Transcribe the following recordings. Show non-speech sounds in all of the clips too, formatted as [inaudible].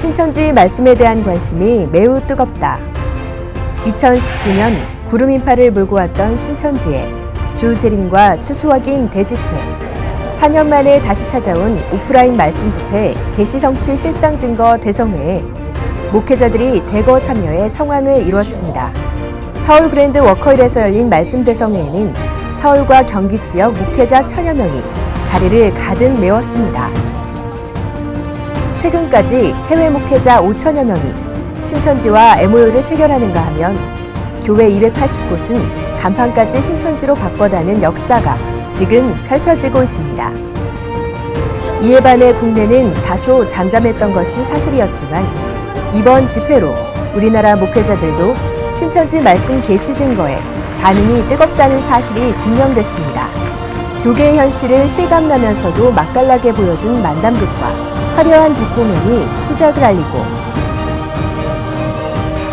신천지 말씀에 대한 관심이 매우 뜨겁다. 2019년 구름 인파를 몰고 왔던 신천지에 주 재림과 추수 확인 대집회. 4년 만에 다시 찾아온 오프라인 말씀 집회 개시 성취 실상 증거 대성회에 목회자들이 대거 참여해 성황을 이루었습니다. 서울 그랜드 워커힐에서 열린 말씀 대성회에는 서울과 경기 지역 목회자 천여 명이 자리를 가득 메웠습니다. 최근까지 해외 목회자 5천여 명이 신천지와 MOU를 체결하는가 하면 교회 280곳은 간판까지 신천지로 바꿔다는 역사가 지금 펼쳐지고 있습니다. 이에 반해 국내는 다소 잠잠했던 것이 사실이었지만 이번 집회로 우리나라 목회자들도 신천지 말씀 개시 증거에 반응이 뜨겁다는 사실이 증명됐습니다. 교계의 현실을 실감나면서도 맛깔나게 보여준 만담극과 화려한 북공연이 시작을 알리고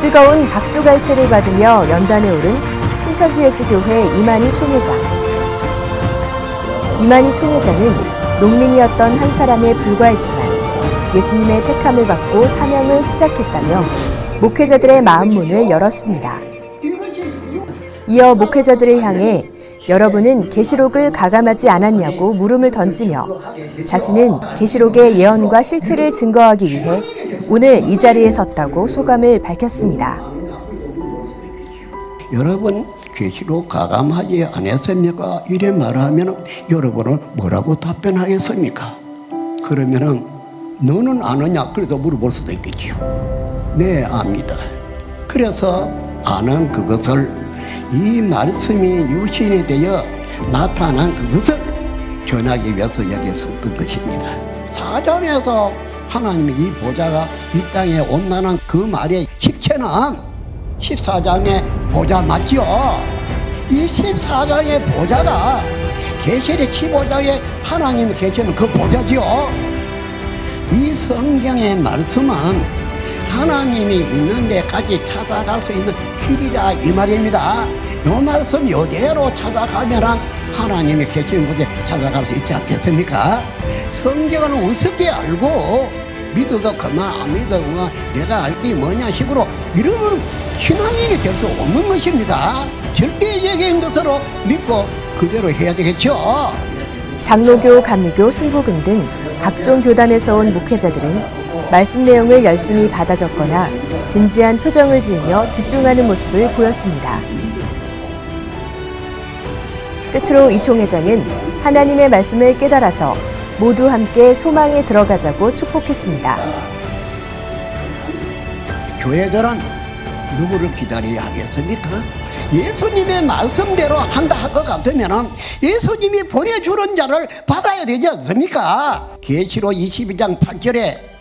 뜨거운 박수갈채를 받으며 연단에 오른 신천지 예수교회 이만희 총회장. 이만희 총회장은 농민이었던 한 사람에 불과했지만 예수님의 택함을 받고 사명을 시작했다며 목회자들의 마음 문을 열었습니다. 이어 목회자들을 향해 여러분은 계시록을 가감하지 않았냐고 물음을 던지며 자신은 계시록의 예언과 실체를 증거하기 위해 오늘 이 자리에 섰다고 소감을 밝혔습니다. 여러분 계시록 가감하지 않았습니까? 이래 말하면 여러분은 뭐라고 답변하겠습니까? 그러면은 너는 아느냐? 그래서 물어볼 수도 있겠죠. 네, 압니다. 그래서 아는 그것을 이 말씀이 유신이 되어 나타난 그것을 전하기 위해서 여기에 섰던 것입니다. 사전에서 하나님의 이 보좌가 이 땅에 온다는 그 말의 실체는 14장의 보좌 맞죠? 이 14장의 보좌가 계시의 15장에 하나님이 계시는 그 보좌죠. 이 성경의 말씀은 하나님이 있는 데까지 찾아갈 수 있는 길이라 이 말입니다. 이 말씀 요대로 찾아가면 하나님이 계시는 곳에 찾아갈 수 있지 않겠습니까? 성경은 어떻게 알고 믿어도 그만 안 믿어도 그만 내가 알 게 뭐냐 식으로 이러면 신앙인이 될 수 없는 것입니다. 절대적인 것으로 믿고 그대로 해야 되겠죠. 장로교, 감리교, 순복음 등 각종 교단에서 온 목회자들은 말씀 내용을 열심히 받아 적거나 진지한 표정을 지으며 집중하는 모습을 보였습니다. 끝으로 이 총 회장은 하나님의 말씀을 깨달아서 모두 함께 소망에 들어가자고 축복했습니다. 교회들은 누구를 기다려야 하겠습니까? 예수님의 말씀대로 한다 할 것 같으면 예수님이 보내주는 자를 받아야 되지 않습니까? 계시로 22장 8절에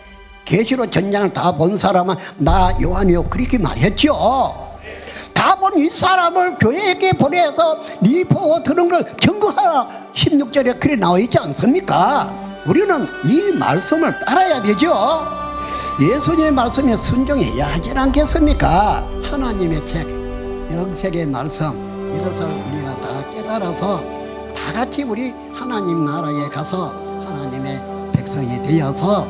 계시로 전장을 다 본 사람은 나 요한이요 그렇게 말했죠. 다 본 이 사람을 교회에게 보내서 네 보고 들은 걸 증거하라 16절에 그래 나와 있지 않습니까? 우리는 이 말씀을 따라야 되죠. 예수님의 말씀에 순종해야 하지 않겠습니까? 하나님의 책, 영sek의 말씀 이것을 우리가 다 깨달아서 다 같이 우리 하나님 나라에 가서 하나님의 백성이 되어서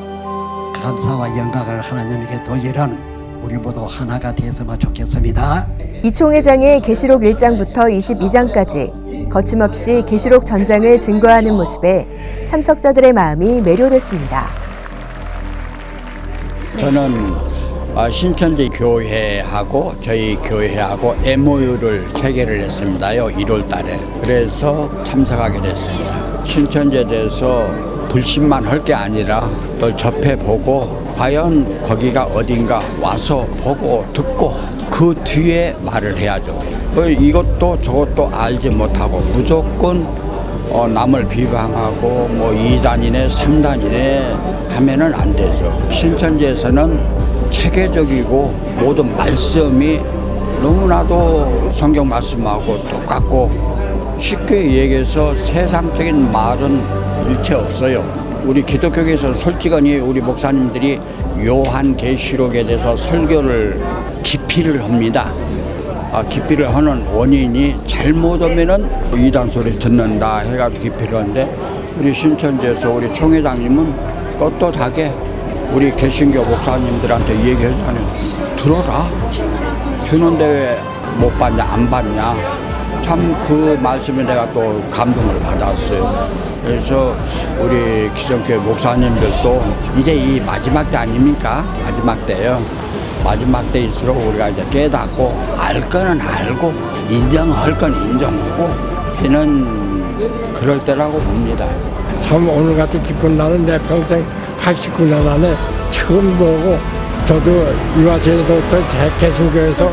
감사와 영광을 하나님에게 돌리는 우리 모두 하나가 되었으면 좋겠습니다. 이 총회장의 계시록 1장부터 22장까지 거침없이 계시록 전장을 증거하는 모습에 참석자들의 마음이 매료됐습니다. 저는 어, 신천지 교회하고 저희 교회하고 MOU를 체결을 했습니다요. 1월 달에. 그래서 참석하게 됐습니다. 신천지에 대해서 불신만 할 게 아니라 또 접해보고 과연 거기가 어딘가 와서 보고 듣고 그 뒤에 말을 해야죠. 어, 이것도 저것도 알지 못하고 무조건 어, 남을 비방하고 뭐 2단이네 3단이네 하면은 안 되죠. 신천지에서는 체계적이고 모든 말씀이 너무나도 성경 말씀하고 똑같고 쉽게 얘기해서 세상적인 말은 일체 없어요. 우리 기독교계에서 솔직하니 우리 목사님들이 요한 계시록에 대해서 설교를 기피를 합니다. 아, 기피를 하는 원인이 잘못 오면은 이단 소리 듣는다 해가지고 기피를 하는데 우리 신천지에서 우리 총회장님은 떳떳하게 우리 개신교 목사님들한테 얘기하자니 들어라. 주는데 왜 못 받냐 안 받냐 참 그 말씀에 내가 또 감동을 받았어요. 그래서 우리 기존교회 목사님들도 이제 이 마지막 때 아닙니까? 마지막 때요. 마지막 때일수록 우리가 이제 깨닫고 알 거는 알고 인정할 건 인정하고 이는 그럴 때라고 봅니다. 참 오늘같이 기쁜 날은 내 평생 89년 안에 처음 보고 저도 유아시에서부터 제 개신교에서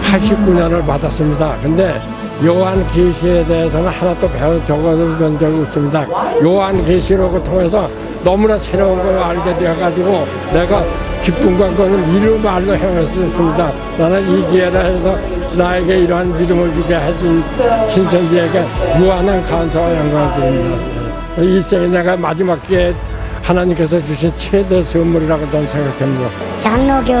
89년을 받았습니다. 근데 요한 계시에 대해서는 하나도 배워 적어본 적이 없습니다. 요한 계시록을 통해서 너무나 새로운 걸 알게 되어가지고 내가 기쁨과 그거는 이루 말로 행했었습니다. 나는 이 기회를 해서 나에게 이러한 믿음을 주게 해준 신천지에게 무한한 감사와 영광을 드립니다. 일생에 내가 마지막 기회에 하나님께서 주신 최대 선물이라고 저는 생각합니다. 장로교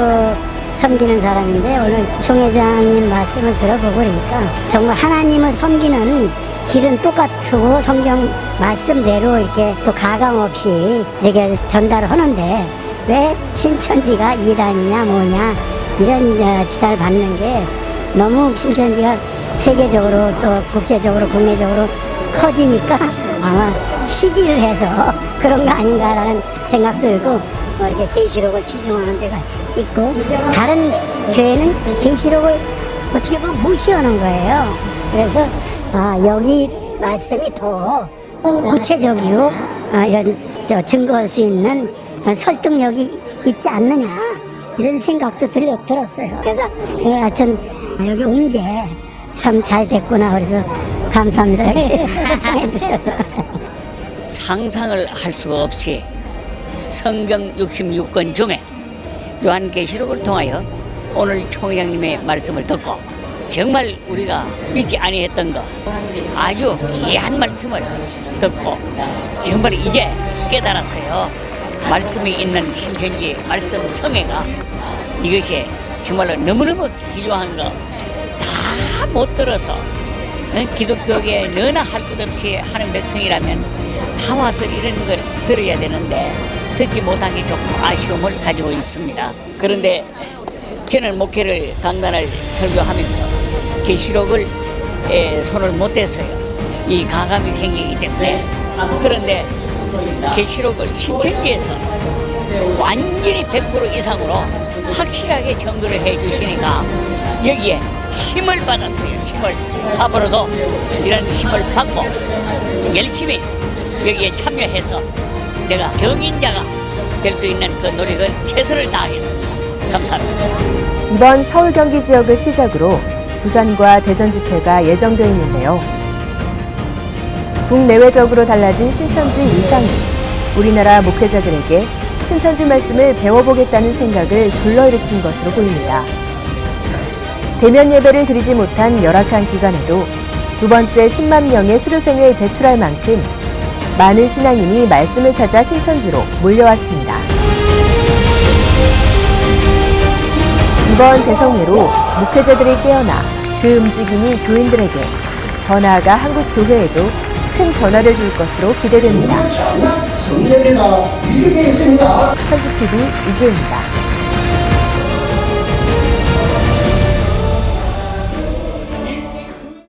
섬기는 사람인데 오늘 총회장님 말씀을 들어보고 그러니까 정말 하나님을 섬기는 길은 똑같고 성경 말씀대로 이렇게 또 가감 없이 이렇게 전달을 하는데 왜 신천지가 이단이냐 뭐냐 이런 어, 지탄을 받는 게 너무 신천지가 세계적으로 또 국제적으로 국내적으로 커지니까 아마 시기를 해서 [laughs] 그런 거 아닌가라는 생각도 들고 뭐 이렇게 계시록을 치중하는 데가 있고 다른 교회는 계시록을 어떻게 보면 무시하는 거예요. 그래서 아 여기 말씀이 더 구체적이고 아, 이런 저 증거할 수 있는 설득력이 있지 않느냐 이런 생각도 들, 들었어요. 그래서 오늘 하여튼 여기 온 게 참 잘 됐구나 그래서 감사합니다 [laughs] 초청해 주셔서. 상상을 할 수가 없이 성경 66권 중에 요한계시록을 통하여 오늘 총회장님의 말씀을 듣고 정말 우리가 믿지 아니했던 거 아주 귀한 말씀을 듣고 정말 이제 깨달았어요. 말씀이 있는 신천지 말씀 성회가 이것이 정말로 너무너무 귀중한 거 다 못 들어서 어, 기독교계에 너나 할 것 없이 하는 백성이라면 다 와서 이런 걸 들어야 되는데 듣지 못한 게 조금 아쉬움을 가지고 있습니다. 그런데 저는 목회를 강단을 설교하면서 계시록을 에, 손을 못 댔어요. 이 가감이 생기기 때문에 그런데 계시록을 신천지에서 완전히 100% 이상으로 확실하게 정도를 해 주시니까 여기에 힘을 받았어요. 힘을 앞으로도 이런 힘을 받고 열심히 여기에 참여해서 내가 정인자가 될 수 있는 그 노력을 최선을 다하겠습니다. 감사합니다. 이번 서울 경기 지역을 시작으로 부산과 대전 집회가 예정돼 있는데요. 국내외적으로 달라진 신천지 일상이 우리나라 목회자들에게 신천지 말씀을 배워보겠다는 생각을 불러일으킨 것으로 보입니다. 대면 예배를 드리지 못한 열악한 기간에도 두 번째 10만 명의 수료생을 배출할 만큼 많은 신앙인이 말씀을 찾아 신천지로 몰려왔습니다. 이번 대성회로 목회자들이 깨어나 그 움직임이 교인들에게 더 나아가 한국 교회에도 큰 변화를 줄 것으로 기대됩니다. 천지TV 이지혜입니다.